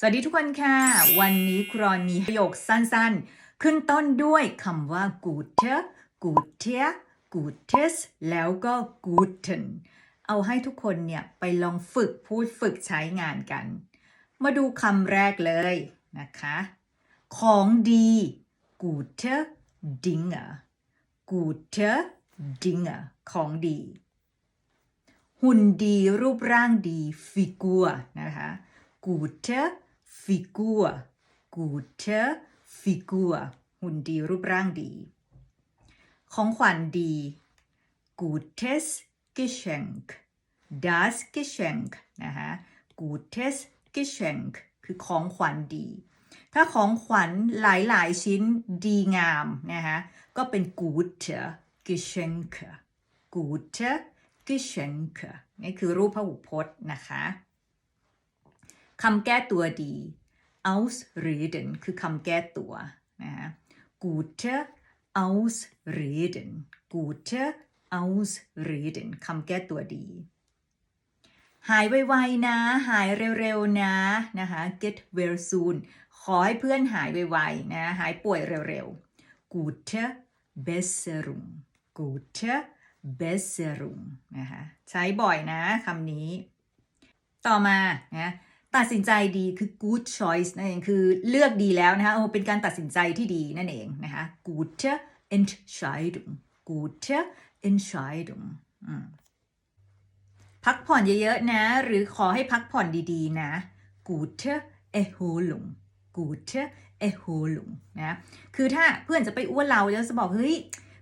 สวัสดีทุกคนค่ะ วันนี้ครอนมีประโยคสั้นๆ ขึ้นต้นด้วยคำว่า gute gute gutes แล้วก็ guten เอาให้ทุกคนเนี่ย ไปลองฝึกพูดฝึกใช้งานกัน มาดูคำแรกเลยนะคะ ของดี gute Dinge gute Dinge ของดี หุ่นดีรูปร่างดี Figur นะคะ gute Figur gute Figur หุ่นดีรูปร่างดี ของขวัญดี gutes Geschenk das Geschenk นะคะ gutes Geschenk คือของขวัญดี ถ้าของขวัญหลาย ๆ ชิ้นดีงามนะคะก็เป็น gute Geschenk gute Geschenk นี่คือรูปพหูพจน์นะคะ คำแก้ตัวดี ausreden คือคำแก้ตัวนะคะ gute ausreden gute ausreden คำแก้ตัวดี หายไวๆนะ หายเร็วๆนะนะคะ get well soon ขอให้เพื่อนหายไวๆนะ หายป่วยเร็วๆ gute Besserung gute Besserung นะคะ ใช้บ่อยนะคำนี้ ต่อมานะ ตัดสินใจดีคือ good choice นั่นเองคือเลือกดีแล้วนะคะเป็นการตัดสินใจที่ดีนั่นเองนะคะ gute Entscheidung gute Entscheidung พักผ่อนเยอะๆนะ หรือขอให้พักผ่อนดีๆ นะ gute Erholung gute Erholung นะคือถ้าเพื่อนจะไปอ้วนเราแล้วจะบอกเฮ้ย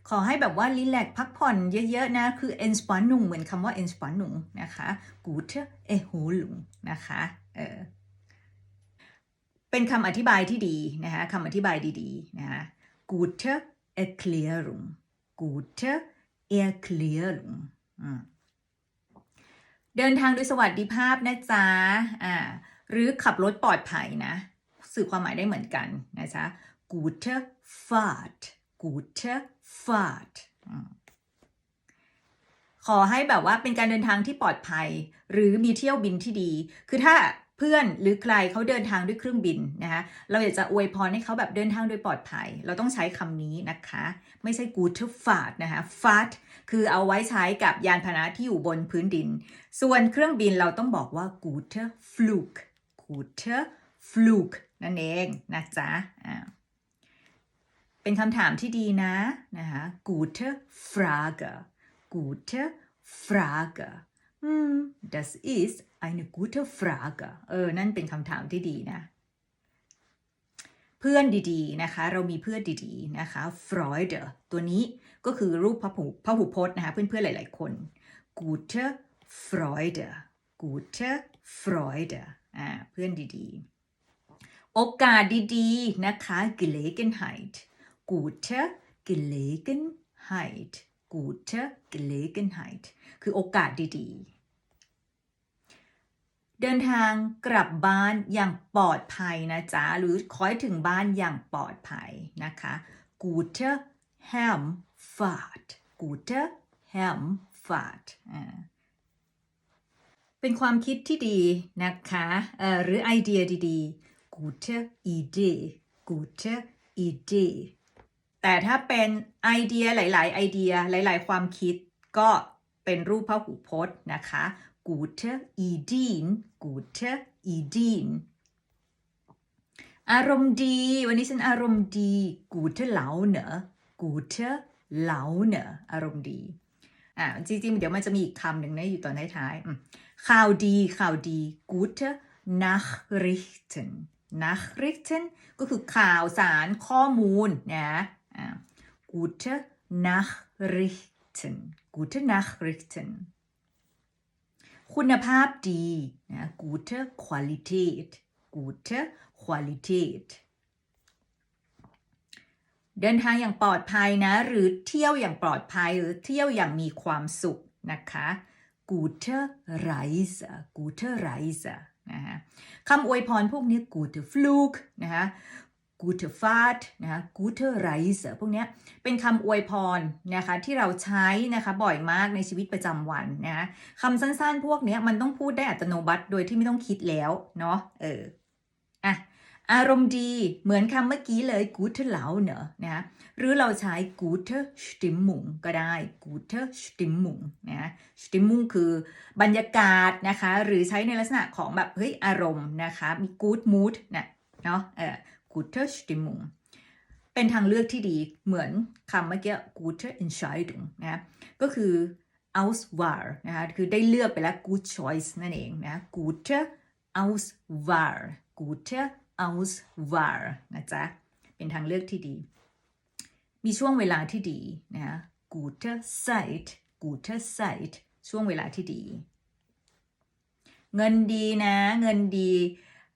ขอให้แบบว่ารีแลกพักผ่อนเยอะๆนะ คือ Entspannung เหมือนคำว่า Entspannung นะคะ gute Erholung นะคะ เออเป็นคำอธิบายที่ดีนะคะคำอธิบายดีๆนะคะ gute Erklärung gute Erklärung เดินทางโดยสวัสดิภาพนะจ๊ะอ่าหรือขับรถปลอดภัยนะ สื่อความหมายได้เหมือนกันนะจ๊ะ gute Fahrt gute Fahrt ขอให้แบบว่าเป็นการเดินทางที่ปลอดภัย หรือมีเที่ยวบินที่ดี คือถ้า เพื่อนหรือใครเขาเดินทางด้วยเครื่องบินนะคะเราอยากจะอวยพรให้เขาแบบเดินทางโดยปลอดภัย เราต้องใช้คำนี้นะคะ ไม่ใช่ gute Fahrt นะคะ Fahrt คือเอาไว้ใช้กับยานพาหนะที่อยู่บนพื้นดิน ส่วนเครื่องบินเราต้องบอกว่า gute Flug gute Flug นั่นเองนะจ๊ะอ่าเป็นคำถามที่ดีนะนะคะ gute Frage gute Frage hm das ist eine gute Frage เออ นั่นเป็นคำถามที่ดีนะ เพื่อนดีๆนะคะ เรามีเพื่อนดีๆนะคะ Freude ตัวนี้ก็คือรูปพหูพหูพจน์นะคะ เพื่อนๆ หลายๆ คน gute Freude gute Freude อ่า เพื่อนดีๆ โอกาสดีๆ นะคะ Gelegenheit gute Gelegenheit gute Gelegenheit คือโอกาสดีๆ เดินทางกลับบ้านอย่างปลอดภัยนะจ๊ะ หรือขอให้ถึงบ้านอย่างปลอดภัยนะคะ gute Heimfahrt gute Heimfahrt อ่าเป็นความคิดที่ดีนะคะเอ่อหรือไอเดียดีๆ gute Idee gute Idee แต่ถ้าเป็นไอเดียหลาย ๆ ไอเดียหลาย ๆ ความคิดก็เป็นรูปพหูพจน์นะคะ gute Ideen gute Ideen อารมณ์ดี วันนี้ฉันอารมณ์ดี gute Laune gute Laune อารมณ์ดีอ่าจริงๆ เดี๋ยวมันจะมีอีกคำหนึ่งนะอยู่ตอนท้ายๆข่าวดีข่าวดี gute Nachrichten Nachrichten ก็คือข่าวสารข้อมูลนะอ่า gute Nachrichten gute Nachrichten คุณภาพดีนะ gute Qualität gute Qualität เดินทางอย่างปลอดภัยนะ หรือเที่ยวอย่างปลอดภัยหรือเที่ยวอย่างมีความสุขนะคะ gute Reise gute Reise นะคะคำอวยพรพวกนี้ gute Flug นะคะ gute Fahrt นะคะ gute Reise พวกเนี้ยเป็นคำอวยพรนะคะที่เราใช้นะคะบ่อยมากในชีวิตประจำวันนะคะคำสั้นๆ พวกเนี้ยมันต้องพูดได้อัตโนมัติโดยที่ไม่ต้องคิดแล้วเนาะเอออะอารมณ์ดีเหมือนคำเมื่อกี้เลย gute Laune นะหรือเราใช้ gute Stimmung ก็ได้ gute Stimmung นะ Stimmung คือบรรยากาศนะคะ หรือใช้ในลักษณะของแบบเฮ้ยอารมณ์นะคะ มี good mood นะเนาะเออ gute Stimmung เป็นทางเลือกที่ดีเหมือนคำเมื่อกี้ gute Entscheidung นะก็คือ Auswahl นะคะคือได้เลือกไปแล้ว good choice นั่นเองนะ gute Auswahl gute Auswahl นะจ๊ะ เป็นทางเลือกที่ดี มีช่วงเวลาที่ดีนะ gute Zeit gute Zeit ช่วงเวลาที่ดี เงินดีนะ เงินดี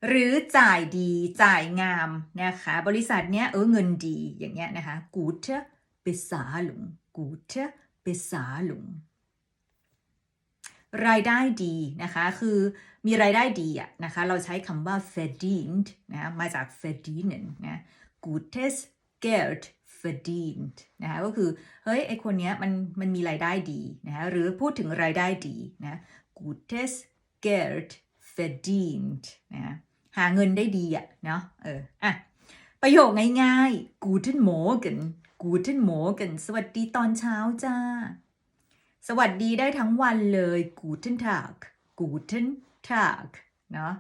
หรือจ่ายดีจ่ายงามนะคะ บริษัทเนี้ยเออเงินดีอย่างเงี้ยนะคะ gute Bezahlung gute Bezahlung รายได้ดีนะคะ คือมีรายได้ดีอะนะคะ เราใช้คำว่า verdient นะ มาจาก verdienen นะ gutes Geld verdient นะคะก็คือ เฮ้ย ไอคนเนี้ยมันมันมีรายได้ดีนะคะหรือพูดถึงรายได้ดีนะ gutes Geld verdient นะ หาเงินได้ดีอะเนาะเอออะประโยคง่ายๆ guten Morgen guten Morgen สวัสดีตอนเช้าจ้า สวัสดีได้ทั้งวันเลย guten Tag guten Tag เนาะ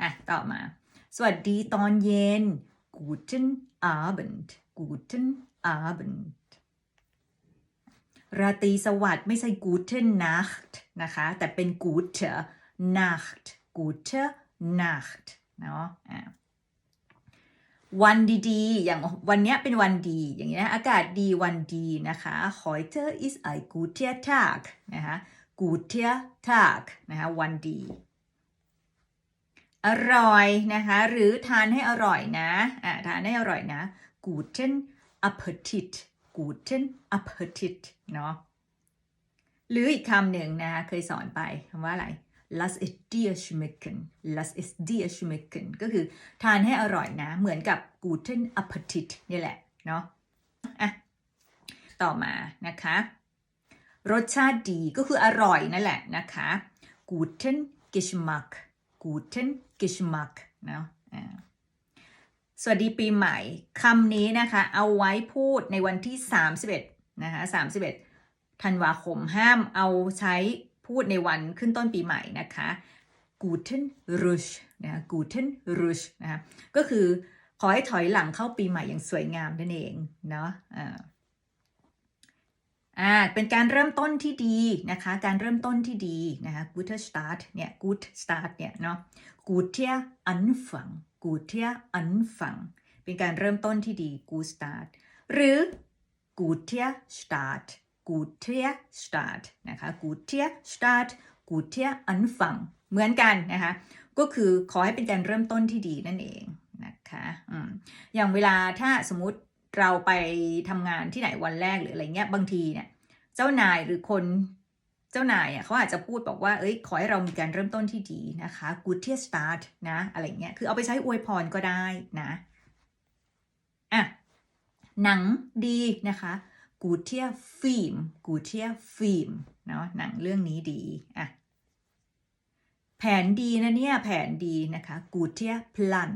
อะ ต่อมา สวัสดีตอนเย็น guten Abend guten Abend ราตรีสวัสดิ์ไม่ใช่ guten Nacht นะคะ แต่เป็น gute Nacht gute Nacht เนาะอะวันดีๆ อย่างวันนี้เป็นวันดี อย่างเงี้ยอากาศดีวันดีนะคะ heute ist ein guter Tag นะคะ guter Tag นะคะวันดี อร่อยนะคะ หรือทานให้อร่อยนะอ่าทานให้อร่อยนะ guten Appetit guten Appetit เนาะหรืออีกคำหนึ่งนะคะเคยสอนไปคำว่าอะไร lass es dir schmecken lass es dir schmecken ก็คือทานให้อร่อยนะ เหมือนกับ guten Appetit นี่แหละ เนาะอะต่อมานะคะ รสชาติดีก็คืออร่อยนั่นแหละนะคะ guten Geschmack guten Geschmack เนาะสวัสดีปีใหม่คำนี้นะคะ เอาไว้พูดในวันที่ 31 นะคะ 31 ธันวาคมห้ามเอาใช้ พูดในวันขึ้นต้นปีใหม่นะคะ Guten Rush นะคะ Guten Rush นะคะก็คือขอให้ถอยหลังเข้าปีใหม่อย่างสวยงามนั่นเองเนาะอ่าอ่าเป็นการเริ่มต้นที่ดีนะคะ การเริ่มต้นที่ดีนะคะ Guter Start เนี่ย Good Start เนี่ยเนาะ Guter Anfang Guter Anfang เป็นการเริ่มต้นที่ดี Good Start หรือ Guter Start Guter Start นะคะ Guter Start Guter Anfang เหมือนกันนะคะก็คือขอให้เป็นการเริ่มต้นที่ดีนั่นเองนะคะออย่างเวลาถ้าสมมุติเราไปทำงานที่ไหนวันแรกหรืออะไรเงี้ยบางทีเนี่ยเจ้านายหรือคนเจ้านายอะเขาอาจจะพูดบอกว่าเอ้ยขอให้เรามีการเริ่มต้นที่ดีนะคะ Guter Start นะอะไรเงี้ยคือเอาไปใช้อวยพรก็ได้นะอะหนังดีนะคะ Guter Film Guter Film เนาะหนังเรื่องนี้ดีอะแผนดีนะเนี่ยแผนดีนะคะ Guter Plan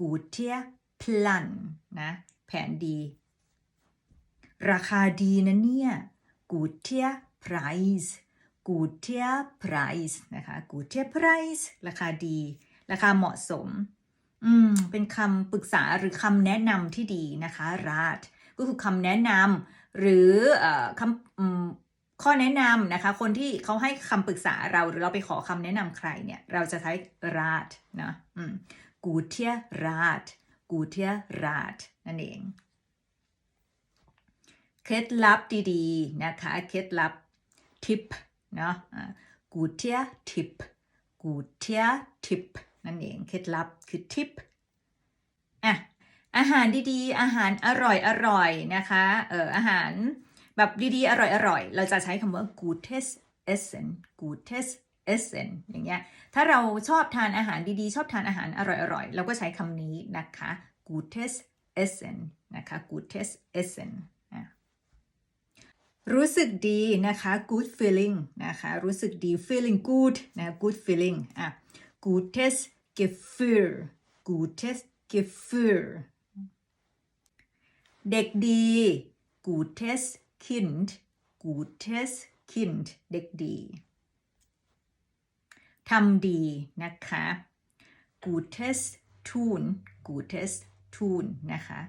Guter Plan นนะแผนดี ราคาดีนะเนี่ย Guter Preis Guter Preis นะคะ Guter Preis ราคาดี ราคาเหมาะสม อืม เป็นคำปรึกษาหรือคำแนะนำที่ดีนะคะ rat ก็คือคำแนะนำ หรือคำข้อแนะนำนะคะ คนที่เขาให้คำปรึกษาเราหรือเราไปขอคำแนะนำใครเนี่ย เราจะใช้ rat นะอืม Guter Rat Guter Rat นั่นเอง เคล็ดลับดีๆนะคะ เคล็ดลับทิปเนาะอ่า Guter Tipp Guter Tipp นั่นเอง เคล็ดลับคือทิปอะ อาหารดีๆ อาหารอร่อยอร่อยนะคะ เอออาหารแบบดีๆ อร่อยอร่อยเราจะใช้คำว่า gutes Essen gutes Essen อย่างเงี้ย ถ้าเราชอบทานอาหารดีๆ ชอบทานอาหารอร่อยอร่อยเราก็ใช้คำนี้นะคะ gutes Essen นะคะ gutes Essen รู้สึกดีนะคะ good feeling นะคะ รู้สึกดี feeling good นะ good feeling อะ gutes Gefühl gutes Gefühl เด็กดี gutes Kind gutes Kind เด็กดีทำดีนะคะ gutes tun gutes tun นะคะ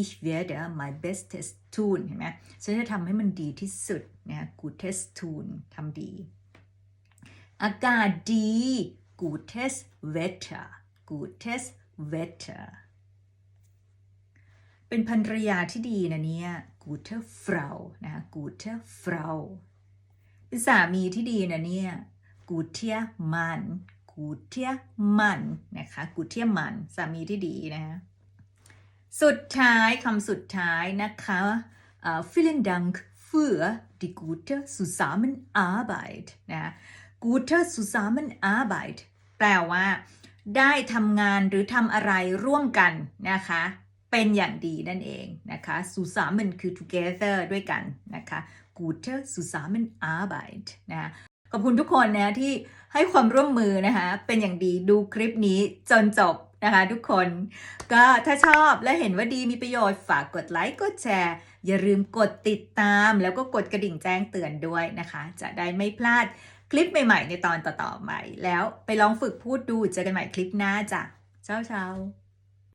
ich werde mein bestes tun เห็นไหมฉันจะทำให้มันดีที่สุดนะ gutes tun ทำดี อากาศดี gutes Wetter gutes Wetter เป็นภรรยาที่ดีนะเนี่ย gute Frau นะ gute Frau เป็นสามีที่ดีนะเนี่ย guter Mann guter Mann นะคะ guter Mann สามีที่ดีนะสุดท้ายคำสุดท้ายนะคะเอ่อ vielen Dank für die gute Zusammenarbeit นะ gute Zusammenarbeit แปลว่าได้ทำงานหรือทำอะไรร่วมกันนะคะ เป็นอย่างดีนั่นเองนะคะ zusammen คือ together ด้วยกันนะคะ gute Zusammenarbeit นะคะขอบคุณทุกคนนะที่ให้ความร่วมมือนะคะ เป็นอย่างดีดูคลิปนี้จนจบนะคะทุกคน ก็ถ้าชอบและเห็นว่าดีมีประโยชน์ฝากกดไลค์กดแชร์ อย่าลืมกดติดตาม แล้วก็กดกระดิ่งแจ้งเตือนด้วยนะคะ จะได้ไม่พลาดคลิปใหม่ ๆ ในตอนต่อๆไปแล้วไปลองฝึกพูดดูเจอกันใหม่คลิปหน้าจ้ะเช้าๆ